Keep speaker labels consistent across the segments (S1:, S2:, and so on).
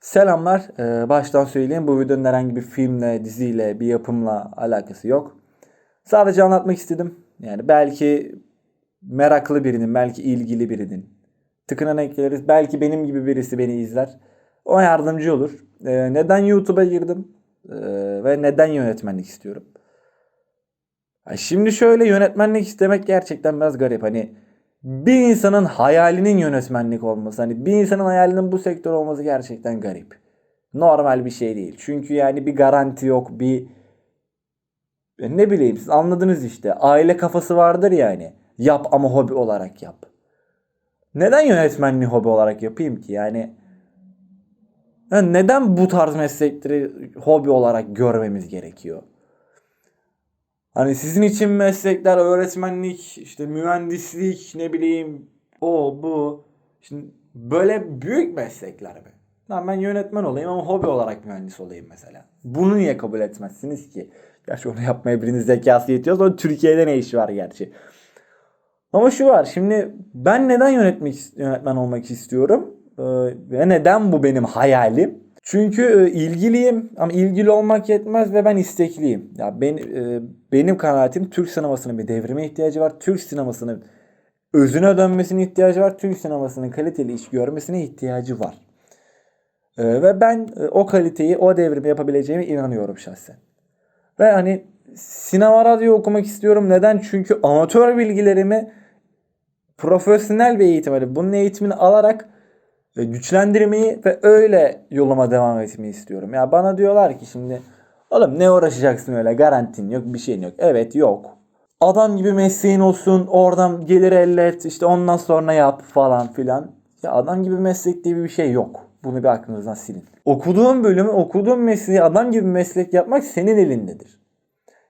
S1: Selamlar. Ee, baştan söyleyeyim bu videonun herhangi bir filmle, diziyle, bir yapımla alakası yok. Sadece anlatmak istedim. Yani belki meraklı birinin, belki ilgili birinin tıkına ekleriz. Belki benim gibi birisi beni izler. O yardımcı olur. Ee, neden YouTube'a girdim? Ee, ve neden yönetmenlik istiyorum? Şimdi şöyle yönetmenlik istemek gerçekten biraz garip. Hani bir insanın hayalinin yönetmenlik olması, hani bir insanın hayalinin bu sektör olması gerçekten garip. Normal bir şey değil. Çünkü yani bir garanti yok, bir e, ne bileyim siz anladınız işte. Aile kafası vardır yani. Yap ama hobi olarak yap. Neden yönetmenliği hobi olarak yapayım ki? Yani ya neden bu tarz meslekleri hobi olarak görmemiz gerekiyor? Hani sizin için meslekler öğretmenlik, işte mühendislik, ne bileyim o bu. Şimdi böyle büyük meslekler mi? Lan ben yönetmen olayım ama hobi olarak mühendis olayım mesela. Bunu niye kabul etmezsiniz ki? Gerçi onu yapmaya birinin zekası yetiyor. O Türkiye'de ne işi var gerçi. Ama şu var şimdi ben neden yönetmek yönetmen olmak istiyorum? Ee, ve neden bu benim hayalim? Çünkü e, ilgiliyim ama ilgili olmak yetmez ve ben istekliyim. Ya ben e, benim kanaatim Türk sinemasının bir devrime ihtiyacı var. Türk sinemasının özüne dönmesine ihtiyacı var. Türk sinemasının kaliteli iş görmesine ihtiyacı var. E, ve ben e, o kaliteyi, o devrimi yapabileceğime inanıyorum şahsen. Ve hani sinema radyo okumak istiyorum. Neden? Çünkü amatör bilgilerimi profesyonel bir eğitim, hani bunun eğitimini alarak güçlendirmeyi ve öyle yoluma devam etmeyi istiyorum. Ya bana diyorlar ki şimdi oğlum ne uğraşacaksın öyle garantin yok bir şeyin yok. Evet yok. Adam gibi mesleğin olsun oradan gelir elde et işte ondan sonra yap falan filan. Ya adam gibi meslek diye bir şey yok. Bunu bir aklınızdan silin. Okuduğun bölümü, okuduğun mesleği adam gibi meslek yapmak senin elindedir.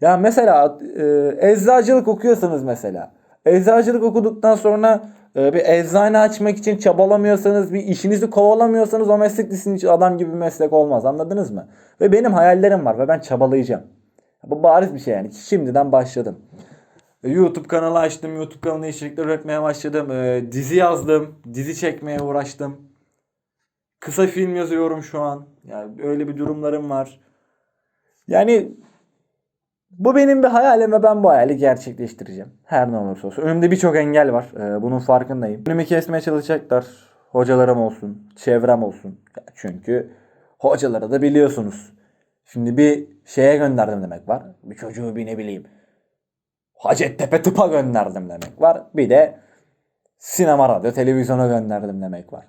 S1: Ya mesela e, eczacılık okuyorsanız mesela. Eczacılık okuduktan sonra bir eczane açmak için çabalamıyorsanız, bir işinizi kovalamıyorsanız o meslek sizin için adam gibi bir meslek olmaz. Anladınız mı? Ve benim hayallerim var ve ben çabalayacağım. Bu bariz bir şey yani. Şimdiden başladım. E, YouTube kanalı açtım. YouTube kanalına içerikler üretmeye başladım. E, dizi yazdım. Dizi çekmeye uğraştım. Kısa film yazıyorum şu an. Yani öyle bir durumlarım var. Yani bu benim bir hayalim ve ben bu hayali gerçekleştireceğim. Her ne olursa olsun. Önümde birçok engel var. Ee, bunun farkındayım. Önümü kesmeye çalışacaklar. Hocalarım olsun, çevrem olsun. Çünkü hocaları da biliyorsunuz. Şimdi bir şeye gönderdim demek var. Bir çocuğu bir ne bileyim. Hacettepe tıpa gönderdim demek var. Bir de sinema, radyo, televizyona gönderdim demek var.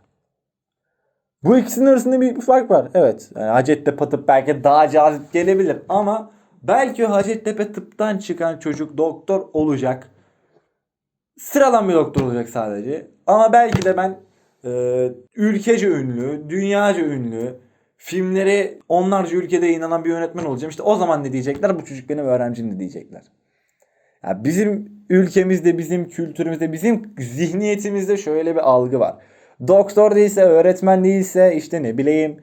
S1: Bu ikisinin arasında bir fark var. Evet. Yani Hacettepe tıp belki daha cazip gelebilir ama belki Hacettepe tıptan çıkan çocuk doktor olacak. Sıradan bir doktor olacak sadece. Ama belki de ben e, ülkece ünlü, dünyaca ünlü, filmleri onlarca ülkede inanan bir yönetmen olacağım. İşte o zaman ne diyecekler? Bu çocuk benim öğrencim ne diyecekler. Ya bizim ülkemizde, bizim kültürümüzde, bizim zihniyetimizde şöyle bir algı var. Doktor değilse, öğretmen değilse, işte ne bileyim,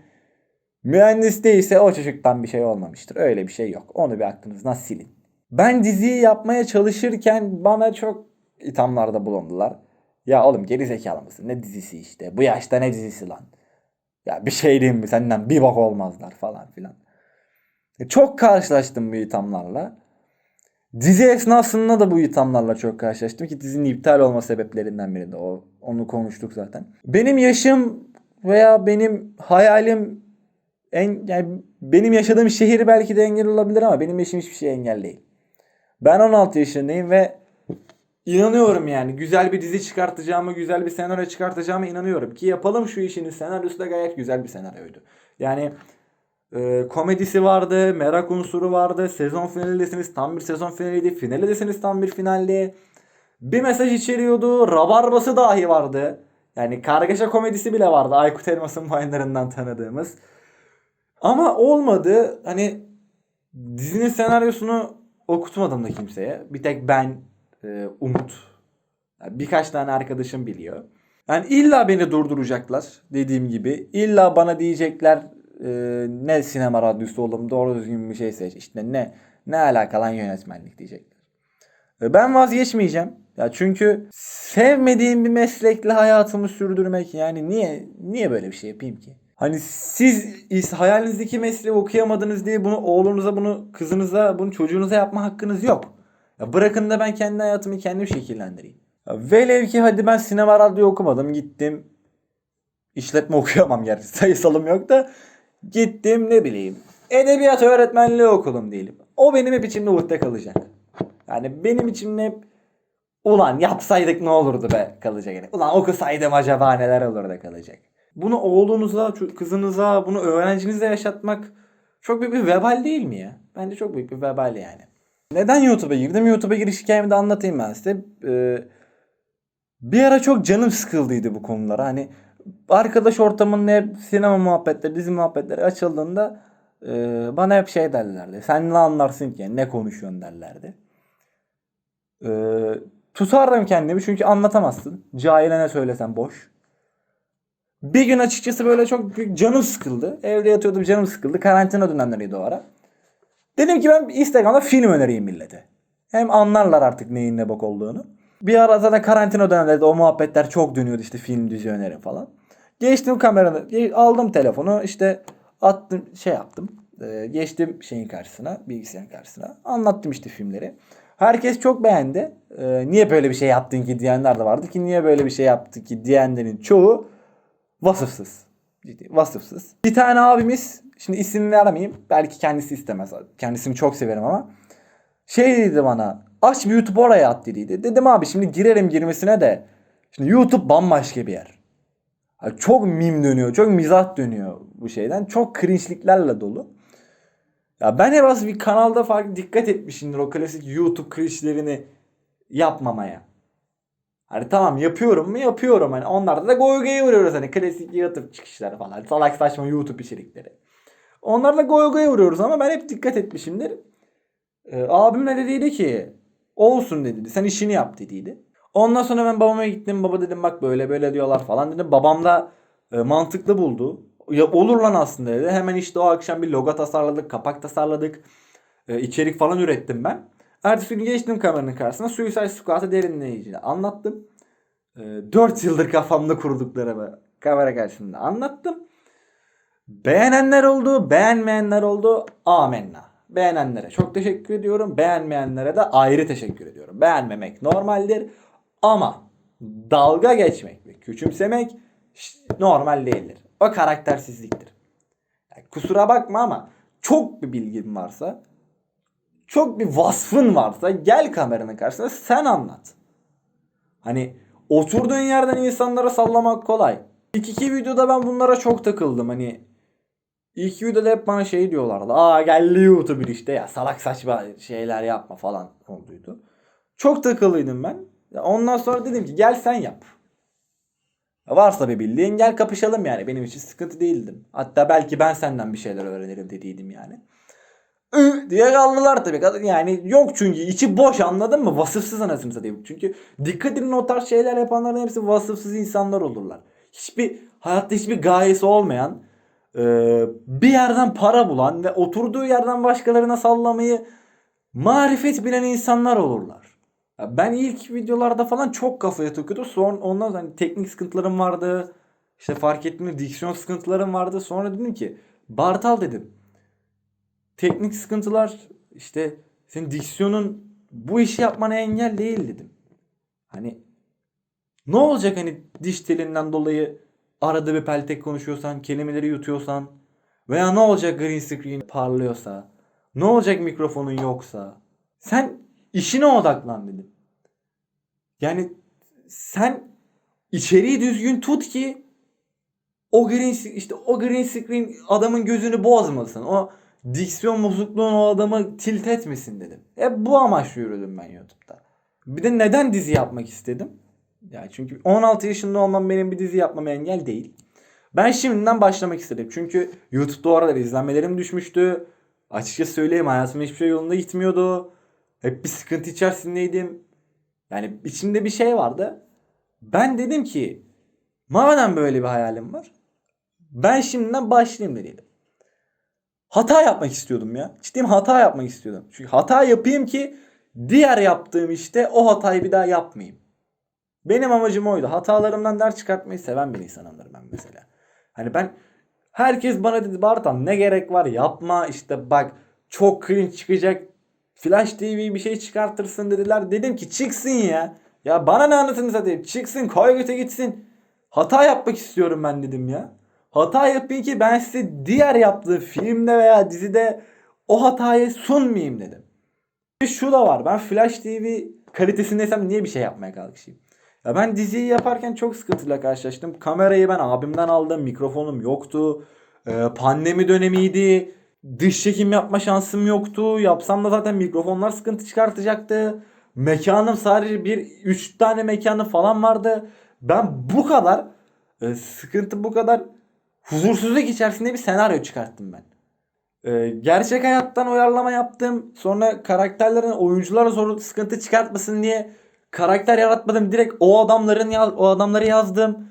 S1: mühendis değilse o çocuktan bir şey olmamıştır. Öyle bir şey yok. Onu bir aklınızdan silin. Ben diziyi yapmaya çalışırken bana çok ithamlarda bulundular. Ya oğlum geri zekalı mısın? Ne dizisi işte? Bu yaşta ne dizisi lan? Ya bir şey diyeyim mi? Senden bir bak olmazlar falan filan. E, Çok karşılaştım bu ithamlarla. Dizi esnasında da bu ithamlarla çok karşılaştım ki dizinin iptal olma sebeplerinden biri de o. Onu konuştuk zaten. Benim yaşım veya benim hayalim en yani benim yaşadığım şehir belki de engel olabilir ama benim yaşım hiçbir şey engel değil. Ben 16 yaşındayım ve inanıyorum yani güzel bir dizi çıkartacağımı, güzel bir senaryo çıkartacağıma inanıyorum ki yapalım şu işinin senaryosu da gayet güzel bir senaryoydu. Yani e, komedisi vardı, merak unsuru vardı. Sezon finalindesiniz tam bir sezon finaliydi. Finaldesiniz tam bir finaldi. Bir mesaj içeriyordu. Rabarbası dahi vardı. Yani kargaşa komedisi bile vardı. Aykut Elmas'ın oyunlarından tanıdığımız. Ama olmadı. Hani dizinin senaryosunu okutmadım da kimseye. Bir tek ben, e, Umut. Yani birkaç tane arkadaşım biliyor. Yani illa beni durduracaklar dediğim gibi. İlla bana diyecekler e, ne sinema radyosu oğlum doğru düzgün bir şey seç. İşte ne ne alakalan yönetmenlik diyecekler. E, Ben vazgeçmeyeceğim. Ya çünkü sevmediğim bir meslekle hayatımı sürdürmek yani niye niye böyle bir şey yapayım ki? Hani siz hayalinizdeki mesleği okuyamadınız diye bunu oğlunuza, bunu kızınıza, bunu çocuğunuza yapma hakkınız yok. Ya bırakın da ben kendi hayatımı kendim şekillendireyim. Ya velev ki hadi ben sinema radyo okumadım gittim. İşletme okuyamam gerçi sayısalım yok da gittim ne bileyim. Edebiyat öğretmenliği okudum diyelim. O benim hep içimde uhde kalacak. Yani benim içimde hep ulan yapsaydık ne olurdu be kalacak. Yani. Ulan okusaydım acaba neler olurdu kalacak. Bunu oğlunuza, kızınıza, bunu öğrencinize yaşatmak çok büyük bir vebal değil mi ya? Bence çok büyük bir vebal yani. Neden YouTube'a girdim? YouTube'a giriş hikayemi de anlatayım ben size. Ee, bir ara çok canım sıkıldıydı bu konulara. Hani arkadaş ortamında hep sinema muhabbetleri, dizi muhabbetleri açıldığında e, bana hep şey derlerdi. Sen ne anlarsın ki? Ne konuşuyorsun derlerdi. Ee, tutardım kendimi çünkü anlatamazsın. Cahile ne söylesen boş. Bir gün açıkçası böyle çok canım sıkıldı. Evde yatıyordum canım sıkıldı. Karantina dönemleriydi o ara. Dedim ki ben Instagram'da film önereyim millete. Hem anlarlar artık neyin ne bok olduğunu. Bir ara zaten karantina dönemlerinde o muhabbetler çok dönüyordu işte film dizi önerim falan. Geçtim kameranı, aldım telefonu işte attım şey yaptım. Ee, geçtim şeyin karşısına, bilgisayarın karşısına. Anlattım işte filmleri. Herkes çok beğendi. Ee, niye böyle bir şey yaptın ki diyenler de vardı ki niye böyle bir şey yaptı ki diyenlerin çoğu vasıfsız. Ciddi, vasıfsız. Bir tane abimiz şimdi isim vermeyeyim. Belki kendisi istemez. Kendisini çok severim ama. Şey dedi bana aç bir YouTube oraya at dediydi. Dedim abi şimdi girerim girmesine de. Şimdi YouTube bambaşka bir yer. Yani çok mim dönüyor. Çok mizah dönüyor bu şeyden. Çok cringe'liklerle dolu. Ya ben hep az bir kanalda farklı dikkat etmişimdir o klasik YouTube cringe'lerini yapmamaya. Hani tamam yapıyorum mu yapıyorum hani onlarda da goy goya vuruyoruz hani klasik YouTube çıkışları falan salak saçma YouTube içerikleri. Onlarda goy goya vuruyoruz ama ben hep dikkat etmişimdir. Ee, abim ne dediydi ki olsun dedi sen işini yap dediydi. Ondan sonra ben babama gittim baba dedim bak böyle böyle diyorlar falan dedim. Babam da e, mantıklı buldu. Ya olur lan aslında dedi. Hemen işte o akşam bir logo tasarladık, kapak tasarladık. E, içerik falan ürettim ben. Ertesi gün geçtim kameranın karşısına Suicide Squad'ı derinleyicine anlattım. E, 4 yıldır kafamda kurduklarımı kamera karşısında anlattım. Beğenenler oldu, beğenmeyenler oldu. Amenna. Beğenenlere çok teşekkür ediyorum. Beğenmeyenlere de ayrı teşekkür ediyorum. Beğenmemek normaldir. Ama dalga geçmek ve küçümsemek normal değildir. O karaktersizliktir. Yani kusura bakma ama çok bir bilgin varsa, çok bir vasfın varsa gel kameranın karşısına sen anlat. Hani oturduğun yerden insanlara sallamak kolay. İlk iki videoda ben bunlara çok takıldım. Hani ilk videoda hep bana şey diyorlardı. Aa geldi YouTuber işte ya salak saçma şeyler yapma falan olduydu. Çok takılıydım ben. Ondan sonra dedim ki gel sen yap. Ya Varsa bir bildiğin gel kapışalım yani. Benim için sıkıntı değildim. Hatta belki ben senden bir şeyler öğrenirim dediydim yani. Ü diye kaldılar tabii. Yani yok çünkü içi boş anladın mı? Vasıfsız anasını satayım. Çünkü dikkat edin o tarz şeyler yapanların hepsi vasıfsız insanlar olurlar. Hiçbir hayatta hiçbir gayesi olmayan e, bir yerden para bulan ve oturduğu yerden başkalarına sallamayı marifet bilen insanlar olurlar. Ben ilk videolarda falan çok kafaya takıyordum. Sonra ondan hani teknik sıkıntılarım vardı. İşte fark ettim diksiyon sıkıntılarım vardı. Sonra dedim ki Bartal dedim. Teknik sıkıntılar işte senin diksiyonun bu işi yapmana engel değil dedim. Hani ne olacak hani diş telinden dolayı arada bir peltek konuşuyorsan, kelimeleri yutuyorsan veya ne olacak green screen parlıyorsa, ne olacak mikrofonun yoksa. Sen işine odaklan dedim. Yani sen içeriği düzgün tut ki o green işte o green screen adamın gözünü bozmasın. O diksiyon bozukluğun o adamı tilt etmesin dedim. Hep bu amaçla yürüdüm ben YouTube'da. Bir de neden dizi yapmak istedim? Ya çünkü 16 yaşında olmam benim bir dizi yapmama engel değil. Ben şimdiden başlamak istedim. Çünkü YouTube'da o aralar izlenmelerim düşmüştü. Açıkça söyleyeyim hayatımda hiçbir şey yolunda gitmiyordu. Hep bir sıkıntı içerisindeydim. Yani içimde bir şey vardı. Ben dedim ki madem böyle bir hayalim var. Ben şimdiden başlayayım dedim. Hata yapmak istiyordum ya. Ciddiyim hata yapmak istiyordum. Çünkü hata yapayım ki diğer yaptığım işte o hatayı bir daha yapmayayım. Benim amacım oydu. Hatalarımdan ders çıkartmayı seven bir insanımdır ben mesela. Hani ben Herkes bana dedi Bartan ne gerek var yapma işte bak çok cringe çıkacak. Flash TV bir şey çıkartırsın dediler. Dedim ki çıksın ya. Ya bana ne anlatın satayım. Çıksın koy göte gitsin. Hata yapmak istiyorum ben dedim ya. Hata yapayım ki ben size diğer yaptığı filmde veya dizide o hatayı sunmayayım dedim. Bir şu da var. Ben Flash TV kalitesindeysem niye bir şey yapmaya kalkışayım? Ya ben diziyi yaparken çok sıkıntıyla karşılaştım. Kamerayı ben abimden aldım. Mikrofonum yoktu. Ee, pandemi dönemiydi. Dış çekim yapma şansım yoktu. Yapsam da zaten mikrofonlar sıkıntı çıkartacaktı. Mekanım sadece bir üç tane mekanı falan vardı. Ben bu kadar e, sıkıntı bu kadar huzursuzluk içerisinde bir senaryo çıkarttım ben. Ee, gerçek hayattan uyarlama yaptım. Sonra karakterlerin oyunculara zor sıkıntı çıkartmasın diye karakter yaratmadım. Direkt o adamların yaz, o adamları yazdım.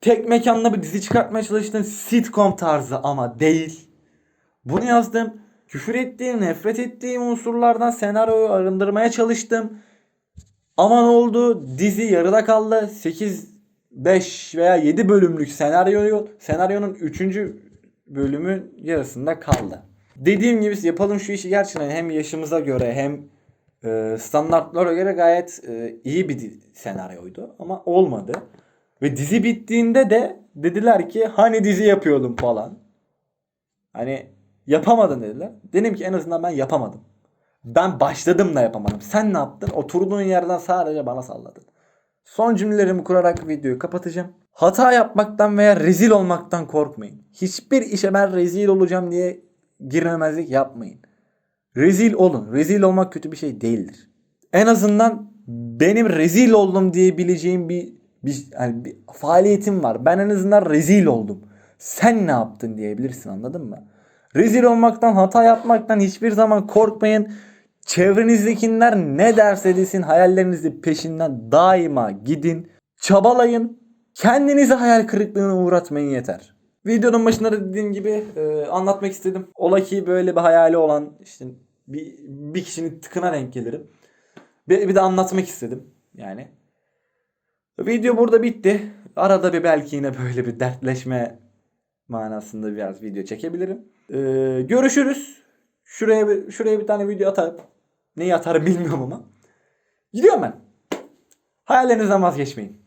S1: Tek mekanla bir dizi çıkartmaya çalıştım. Sitcom tarzı ama değil. Bunu yazdım. Küfür ettiğim, nefret ettiğim unsurlardan senaryoyu arındırmaya çalıştım. Ama ne oldu? Dizi yarıda kaldı. 8 5 veya 7 bölümlük senaryoyu senaryonun 3. bölümün yarısında kaldı. Dediğim gibi yapalım şu işi gerçekten hem yaşımıza göre hem e, standartlara göre gayet e, iyi bir senaryoydu ama olmadı. Ve dizi bittiğinde de dediler ki hani dizi yapıyordum falan. Hani yapamadın dediler. Dedim ki en azından ben yapamadım. Ben başladım da yapamadım. Sen ne yaptın? Oturduğun yerden sadece bana salladın. Son cümlelerimi kurarak videoyu kapatacağım. Hata yapmaktan veya rezil olmaktan korkmayın. Hiçbir işe ben rezil olacağım diye girmemezlik yapmayın. Rezil olun. Rezil olmak kötü bir şey değildir. En azından benim rezil oldum diyebileceğim bir, bir, yani bir faaliyetim var. Ben en azından rezil oldum. Sen ne yaptın diyebilirsin anladın mı? Rezil olmaktan, hata yapmaktan hiçbir zaman korkmayın. Çevrenizdekiler ne derse desin hayallerinizin peşinden daima gidin. Çabalayın. Kendinizi hayal kırıklığına uğratmayın yeter. Videonun başında da dediğim gibi e, anlatmak istedim. Ola ki böyle bir hayali olan işte bir, bir kişinin tıkına denk gelirim. Bir, bir de anlatmak istedim yani. Video burada bitti. Arada bir belki yine böyle bir dertleşme manasında biraz video çekebilirim. Ee, görüşürüz. Şuraya bir, şuraya bir tane video atarım. Neyi atarım bilmiyorum ama. Gidiyorum ben. Hayallerinizden vazgeçmeyin.